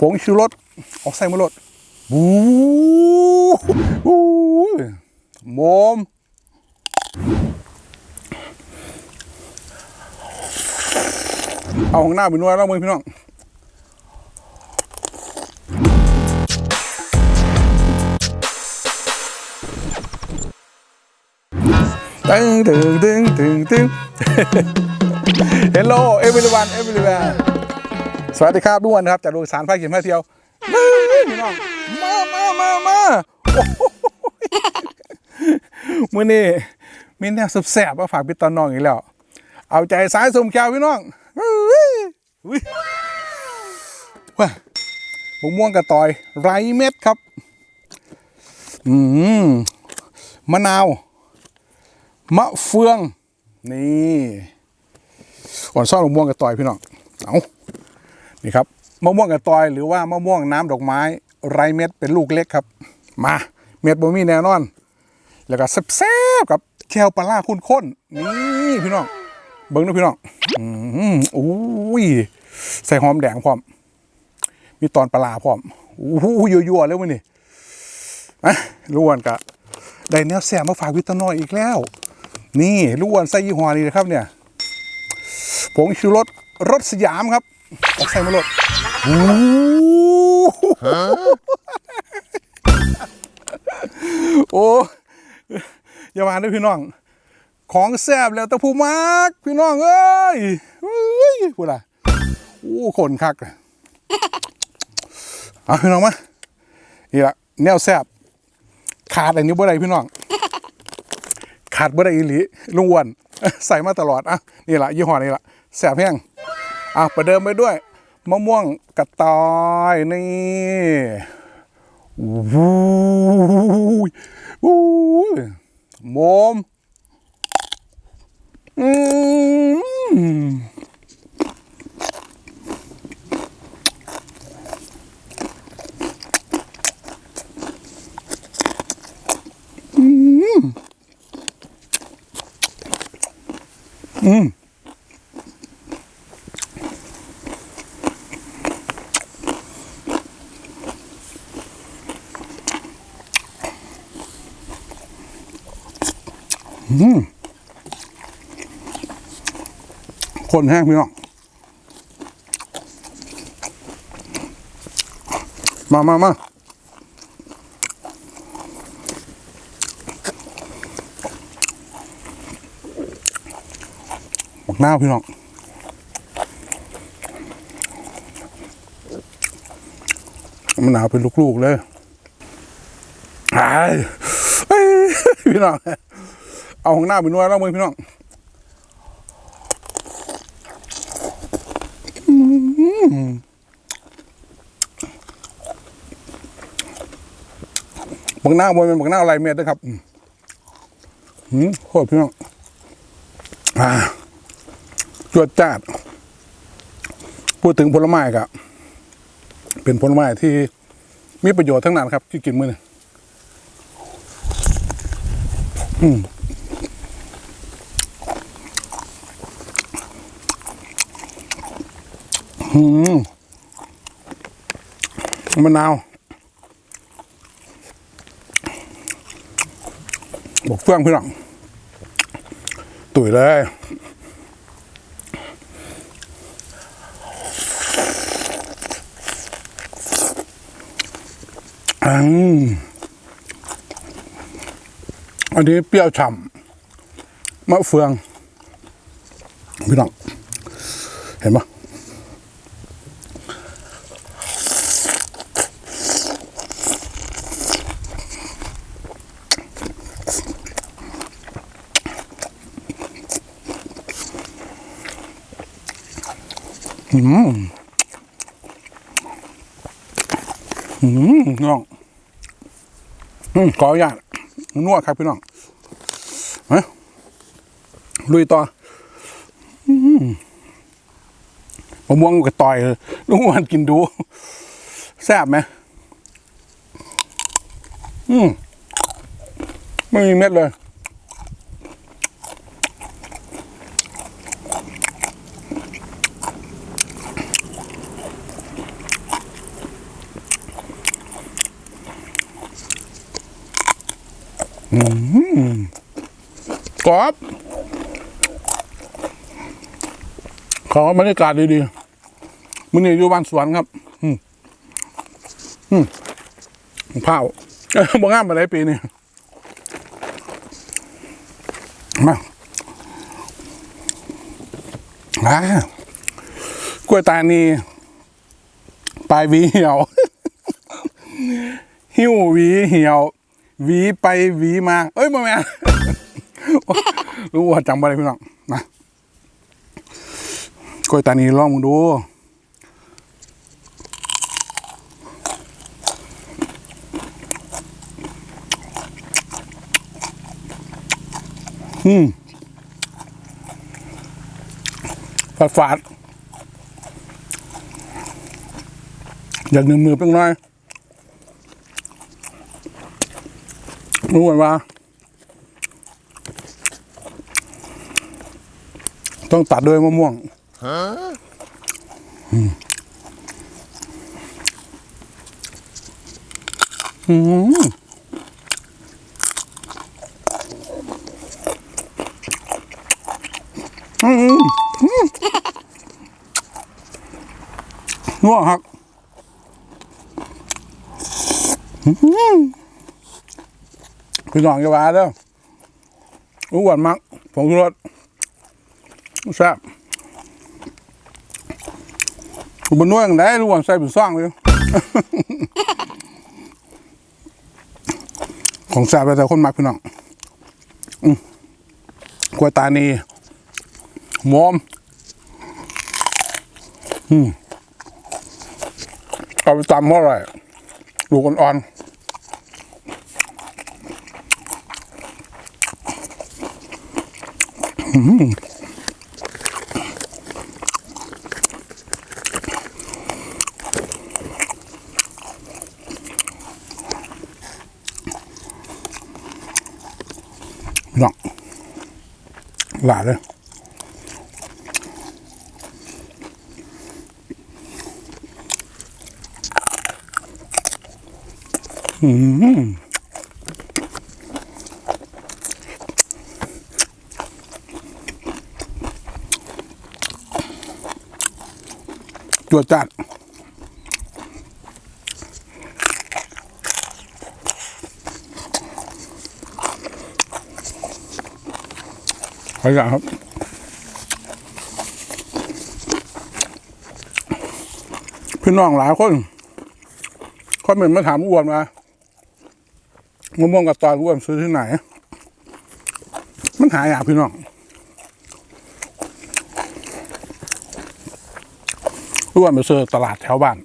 ผงชูรสออกใส่มารสบูบูโมมเอาของหน้าไปนวดแล้วมึงพี่น้องตึงตึงตึงตึงตึง Hello everyone everyone สวัสดีครับทุกคนครับจากโรงสารภาคเขียนภาเที่ยวพี่น้องมามามามาโอ้โหมื่อนี้มีแนวแสบมาฝากพี่ตอนน้องอีกแล้ว เอาใจสายสมแก้วพี่น้องเฮ้ยเฮ้ยว้าบกม่วงกระต่อย ไรเม็ดครับ อืมมะนาว มะเฟือง นี่อ่อนซ่อนมะม่วงกระตอยพี่น้อง เอา นี่ครับมะม่วงกระตอยหรือว่ามะม่วงน้ำดอกไม้ ไรเม็ดเป็นลูกเล็กครับ มาเม็ดบ่มีแน่นอน แล้วก็แซ่บๆกับแคลปลาล่าข้นๆนี่พี่น้องเบิ้งนะพี่น้องอืมอุ้ยใส่หอมแดงพร้อม มีตอนปลาร้าพร้อมอู้ยยั่วๆเลยวันนี้อะล้วนกะได้แนวแสบมาฝากวิตาน้อยอีกแล้ว นี่ล้วนไส้ยี่ห้อนี้นะครับเนี่ยผงชูรสรสสยามครับ ออกใส่มารสโอ้โหโอ้อย่ามาด้วยพี่น้อง ของแซ่บแล้วตะผู้มากพี่น้องเอ้ยเฮ้ยพูดอะไรโอ้ขนคักเอาพี่น้องมานี่ละแนวแซ่บขาดอันนี้บ่ได้พี่น้อง ขาดบ่ได้อีหลีลุงอ้วนใส่มาตลอดอะนี่ละยี่ห้อนี้ละแสบแห้ง อะประเดิมไปด้วย มะม่วงกระตอยนี่วู้ยวู้ยโมมอืมอืม คนแห้งพี่น้องมามามาบักหน้าพี่น้องมันหนาวเป็นลูกๆเลยไอ้พี่น้อง เอาของหน้าไปนวดแล้วมือพี่น้องอืม บักหน้าบนเป็นบักหน้าอะไรเม็ดนะครับอืมโคตรพี่น้องอ่าจวดจ้าดพูดถึงผลไม้ครับเป็นผลไม้ที่มีประโยชน์ทั้งนั้นครับ ที่กินมื้อนี้อืม อืมมะนาวบอกเฟื่องพี่น้องตุ๋ยเลยอืมอันนี้เปรี้ยวฉ่ำมะเฟือง พี่น้อง เห็นปะ อืมอืมพี่น้องอืมขออนุญาตนวดครับพี่น้องฮะลุยต่ออืมมะม่วงกระต่อยลยลุงวันกินดูแซ่บไหมอืมไม่มีเม็ดเลย กรอบขอบรรยากาศดีๆมื้อนี้อยู่บ้านสวนครับ อืมอืมเผาบ่งามมาได้ปีนี้มาอ่ากล้วยตานีปลายวีเหี่ยว หิ้ววีเหี่ยว หวีไปหวีมา เอ้ยบ่แม่รู้ว่าจำบ่ได้พี่น้องนะกล้วยตานีลองมึงดูอืมฝาดฝาดอยากหนึ่งมือเป็นไง รู้ไหมว่า ต้องตัดด้วยมะม่วงอืมอืมอืมอืมนัวครับ อืม พี่น้องจะว่าเด้ออ้วนมักผงชูรสแซ่บกูบนนวยกันได้รู้ว่าใส่เป็นซ่องเลยของแซ่บแล้วแต่คนมักพี่น้องกล้วยตานีมอมอืมเอาไปตำเมื่อไหร่ดูกันอ่อน มน้องหลาเลย จวดจัดขย่าครับพี่น้องหลายคนคอมเหมนต์มาถามอ้วนมามะม่วงกับตอนอ้วนซื้อที่ไหน มันหายากพี่น้อง อ้วนไปซื้อตลาดแถวบ้าน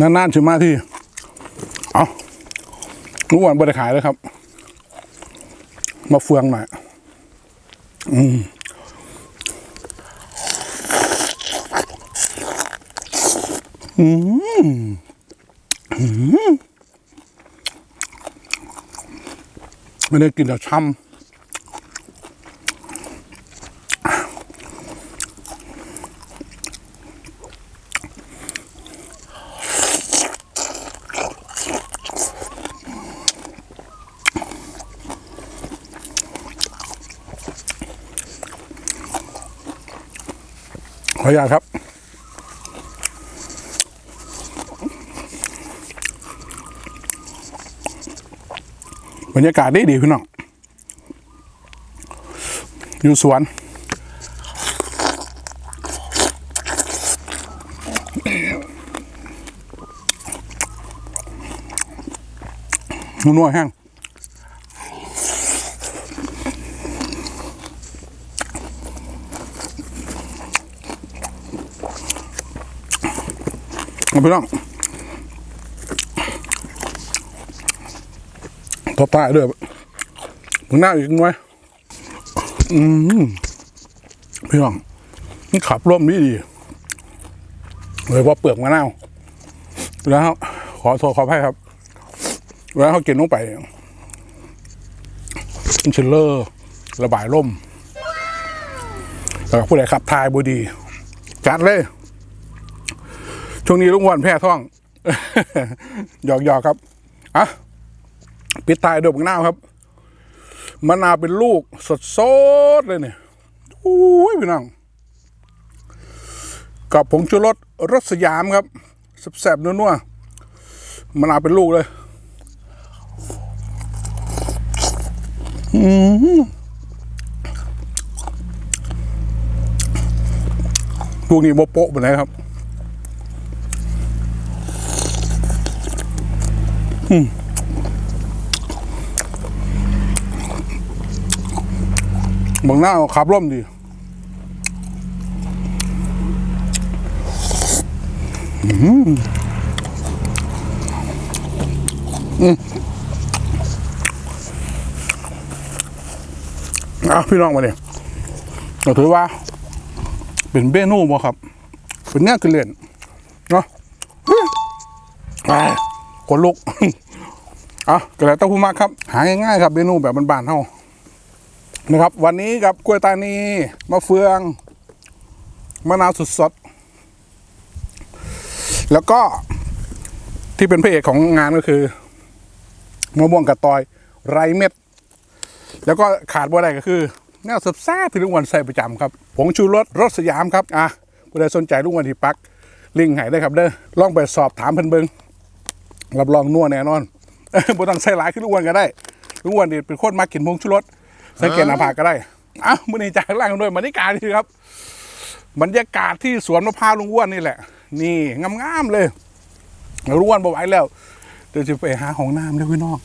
นานๆถึงมาที่ เอาอ้วนบริขายเลยครับ มาเฟืองหน่อยอืมอืมอืมไม่ได้กินแต่ช่ำ ออนุญาตครับ บรรยากาศดีดีพี่น้อง อยู่สวนนัวแห้ง เอาพี่น้องต่อไปด้วยมึงหน้าอีกหน่อยอืมพี่น้องนี่ขับร่มดีดีเลยว่าเปลือกมะนาวแล้ว ขอโทษขออภัยครับ แล้วเขากินลงไปมันชิลเลอร์ระบายร่มแล้วผู้ใดขับทายบดี จัดเลย ช่วงนี้ลุงวันแพ้ท้อง หยอกหยอกครับ อะ ปิดท้ายด้วยมะนาวครับมะนาวเป็นลูกสดๆเลยเนี่ยโอ้ยพี่น้อง กับผงชูรสรสสยามครับแซ่บๆนัวๆมะนาวเป็นลูกเลย อืมลูกนี้โมโปะไปไหนครับอืม บางหน้าขับร่มดีอืออะพี่น้องมาเนี่ยเราถือว่า เป็นเบนูบ่ครับ เป็นเนี่ยคือเล่นเนาะ ขนลุกอะก็แล้วแต่ผู้มากครับ หาง่ายๆครับเมนูแบบบ้านๆเฮานะครับ วันนี้กับกล้วยตานีมะเฟืองมะนาวสดๆแล้วก็ที่เป็นพระเอกของงานก็คือมะม่วงกระตอยไรเม็ด แล้วก็ขาดบ่ได้ก็คือแนวสับซ่าที่ลุงวันใส่ประจำครับผงชูรสรสสยามครับอะผู้ใดสนใจลุงวันที่ปักลิงก์ให้ได้ครับเด้อลองไปสอบถามเพิ่นเบิง รับรองนัวแน่นอนบ่ต้องใส่หลายคือลุงวันก็ได้ลุงวันนี่เป็นคนมากินผงชูรสสังเกตหน้าผากก็ได้อะมื้อนี้จากล่างกันด้วยบรรยากาศนี่ครับ บรรยากาศที่สวนมะพร้าวลุงอ้วนนี่แหละ นี่งามๆเลยลุงอ้วนบอกไว้แล้วเดี๋ยวจะไปหาห้องน้ำเด้อพี่น้อง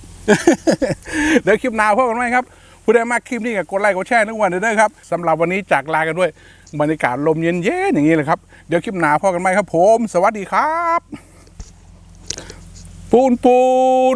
เดี๋ยวคลิปหน้าพบกันไหมครับผู้ใดมาคลิปนี้ก็กดไลค์กดแชร์ทุกวันเด้อครับสำหรับวันนี้จากลากันด้วย บรรยากาศลมเย็นๆอย่างนี้เลยครับ เดี๋ยวคลิปหน้าพบกันไหมครับผม สวัสดีครับ ปูนปูน